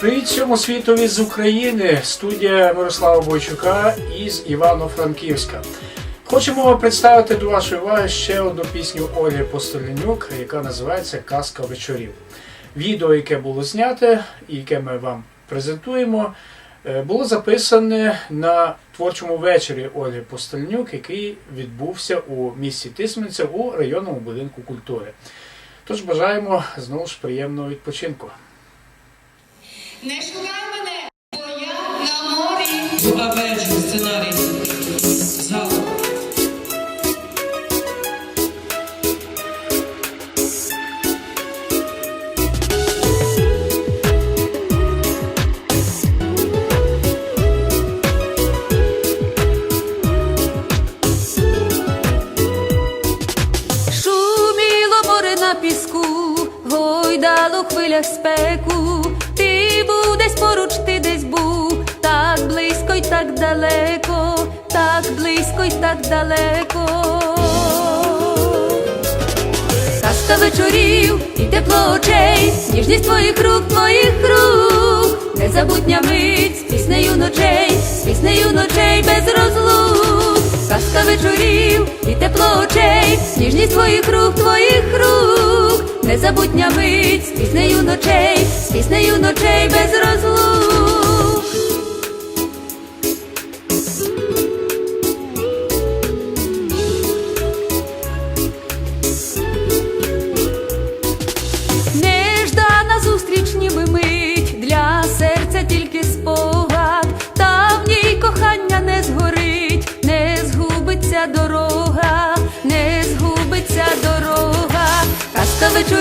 Привіт всьому світові з України, студія Мирослава Бойчука із Івано-Франківська. Хочемо представити до вашої уваги ще одну пісню Ольги Постолянюк, яка називається Казка вечорів. Відео, яке було зняте і яке ми вам презентуємо, е, було записане на творчому вечорі Ольги Постольнюк, який відбувся у місті Тисменця у районному будинку культури. Тож бажаємо знову ж приємного відпочинку. Не шукай мене, бо я на морі. На піску, гойдало в хвилях спеку. Ти був десь поруч, ти десь був, так близько й так далеко, так близько й так далеко. Казка вечорів і тепло очей, ніжність твоїх рук, твоїх рук, незабутня мить з піснею ночей, з піснею ночей без розлук. Ніжність твоїх рук, твоїх рук, незабутня мить з піснею ночей, з піснею ночей без розлук.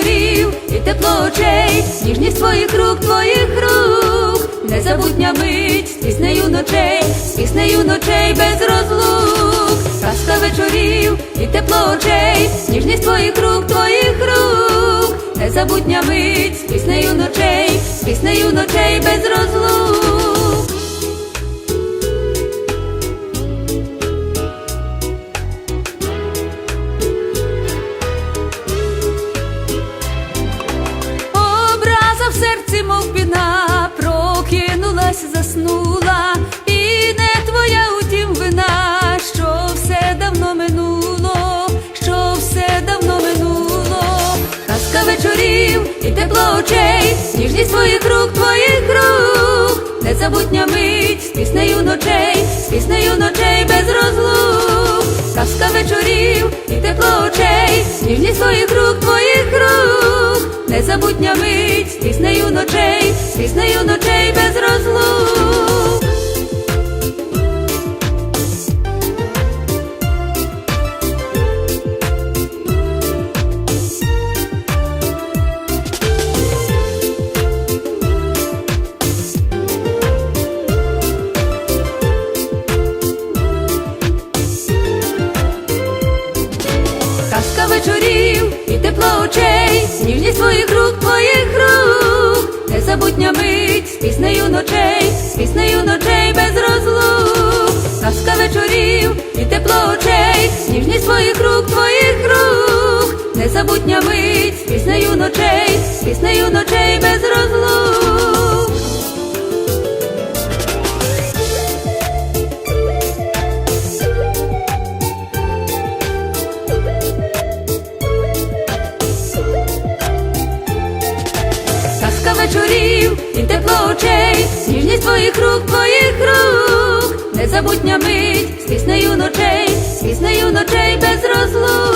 Казка і тепло очей, ніжність твоїх рук, твоїх рук, незабутня мить, піснею ночей, піснею ночей без розлук, казка вечорів і тепло очей, ніжність твоїх рук, твоїх рук, незабутня мить, піснею ночей, піснею ночей без розлук. Мов піна, прокинулась, заснула, і не твоя утім вина, що все давно минуло, що все давно минуло, казка вечорів і тепло очей, ніжність твоїх рук, твоїх рук, незабутня мить, з піснею ночей, з піснею ночей без розлук, казка вечорів і тепло очей, ніжність твоїх рук, твоїх рук, незабутня мить, з піснею ночей, з піснею ночей без розлук. Казка вечорів і тепло очей, ніжність твоїх рук, твоїх рук, незабутня мить, з піснею ночей, з піснею ночей без розлук. Казка вечорів і тепло очей, ніжність твоїх рук, твоїх рук, незабутня мить, з піснею ночей, з піснею ночей без розлук. вечорів, і тепло очей, ніжність твоїх рук, твоїх рук, незабутня мить, з піснею ночей, з піснею ночей без розлук.